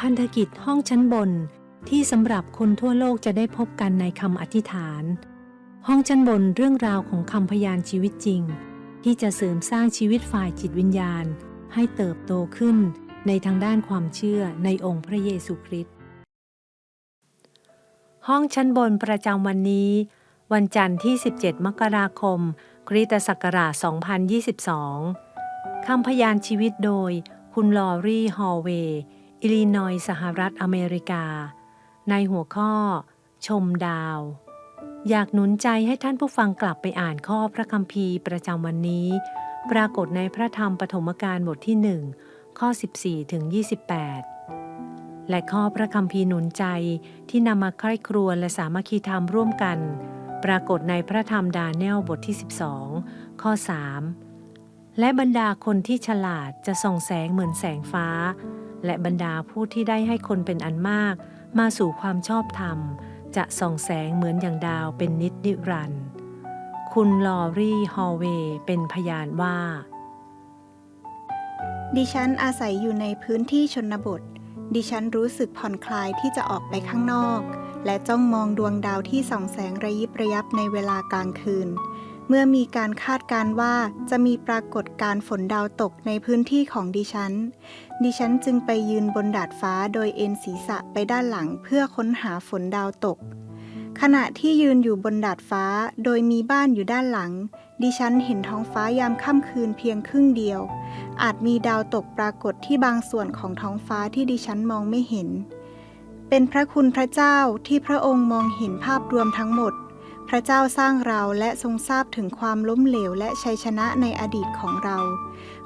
พันธกิจห้องชั้นบนที่สำหรับคนทั่วโลกจะได้พบกันในคำอธิษฐาน ห้องชั้นบนเรื่องราวของคำพยานชีวิตจริง ที่จะเสริมสร้างชีวิตฝ่ายจิตวิญญาณ ให้เติบโตขึ้นในทางด้านความเชื่อในองค์พระเยซูคริสต์ห้องชั้นบนประจำวันนี้ วันจันทร์ที่ 17 มกราคม คริสตศักราช 2022 คำพยานชีวิตโดยคุณลอรี่ ฮอลเวย์ อิลลินอยสหรัฐอเมริกา ในหัวข้อ ชมดาว อยากหนุนใจให้ท่านผู้ฟังกลับไปอ่านข้อพระคัมภีร์ประจำวันนี้ ปรากฏในพระธรรมปฐมกาลบทที่1ข้อ 14ถึง28 และข้อพระคัมภีร์หนุนใจที่นำมาใคร่ครวญและสามัคคีธรรมร่วมกัน ปรากฏในพระธรรมดาเนลบทที่ 12 ข้อ 3 และบรรดาคนที่ฉลาดจะส่องแสงเหมือนแสงฟ้า และบรรดาผู้ที่ได้ให้คนเป็นอันมาก มาสู่ความชอบธรรม จะส่องแสงเหมือนอย่างดาวเป็นนิจนิรันดร์คุณลอรี่ฮอลเวย์เป็นพยานว่า ดิฉันอาศัยอยู่ในพื้นที่ชนบท ดิฉันรู้สึกผ่อนคลายที่จะออกไปข้างนอก และจ้องมองดวงดาวที่ส่องแสงระยิบระยับในเวลากลางคืน เมื่อมีการคาดการว่าจะมีปรากฏการ์ฝนดาวตกในพื้นที่ของดิฉัน ดิฉันจึงไปยืนบนดาดฟ้าโดยเอ็นศีรษะไปด้านหลังเพื่อค้นหาฝนดาวตก ขณะที่ยืนอยู่บนดาดฟ้าโดยมีบ้านอยู่ด้านหลัง ดิฉันเห็นท้องฟ้ายามค่ำคืนเพียงครึ่งเดียว อาจมีดาวตกปรากฏที่บางส่วนของท้องฟ้าที่ดิฉันมองไม่เห็น เป็นพระคุณพระเจ้าที่พระองค์มองเห็นภาพรวมทั้งหมด พระเจ้าสร้างเราและทรงทราบถึงความล้มเหลวและชัยชนะในอดีตของเรา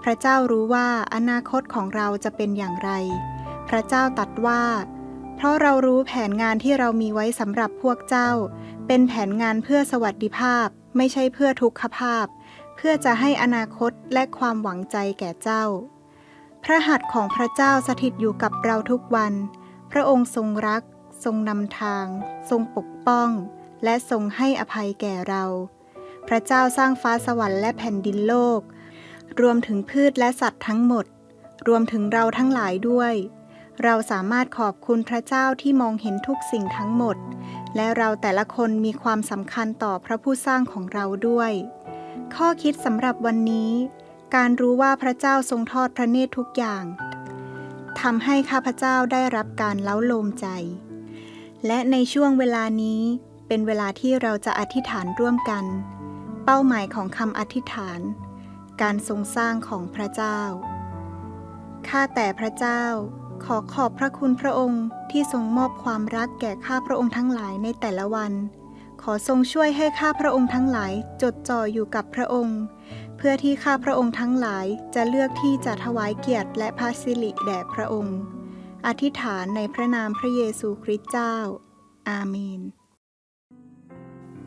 พระเจ้ารู้ว่าอนาคตของเราจะเป็นอย่างไร พระเจ้าตรัดว่า เพราะเรารู้แผนงานที่เรามีไว้สำหรับพวกเจ้า เป็นแผนงานเพื่อสวัสดิภาพ ไม่ใช่เพื่อทุกขภาพ เพื่อจะให้อนาคตและความหวังใจแก่เจ้า พระหัตถ์ของพระเจ้าสถิตอยู่กับเราทุกวัน พระองค์ทรงรัก ทรงนำทาง ทรงปกป้อง และทรงให้อภัยแก่เรา พระเจ้าสร้างฟ้าสวรรค์และแผ่นดินโลก รวมถึงพืชและสัตว์ทั้งหมด รวมถึงเราทั้งหลายด้วย เราสามารถขอบคุณพระเจ้าที่มองเห็นทุกสิ่งทั้งหมด และเราแต่ละคนมีความสำคัญต่อพระผู้สร้างของเราด้วย ข้อคิดสำหรับวันนี้ การรู้ว่าพระเจ้าทรงทอดพระเนตรทุกอย่างทำให้ข้าพเจ้าได้รับการเล้าโลมใจ และในช่วงเวลานี้ เป็นเวลาที่เราจะอธิษฐานร่วมกัน เป้าหมายของคำอธิษฐาน การทรงสร้างของพระเจ้า ข้าแต่พระเจ้า ขอขอบพระคุณพระองค์ที่ทรงมอบความรักแก่ข้าพระองค์ทั้งหลายในแต่ละวัน ขอทรงช่วยให้ข้าพระองค์ทั้งหลายจดจ่ออยู่กับพระองค์ เพื่อที่ข้าพระองค์ทั้งหลายจะเลือกที่จะถวายเกียรติและพระสิริแด่พระองค์ อธิษฐานในพระนามพระเยซูคริสต์เจ้า อาเมน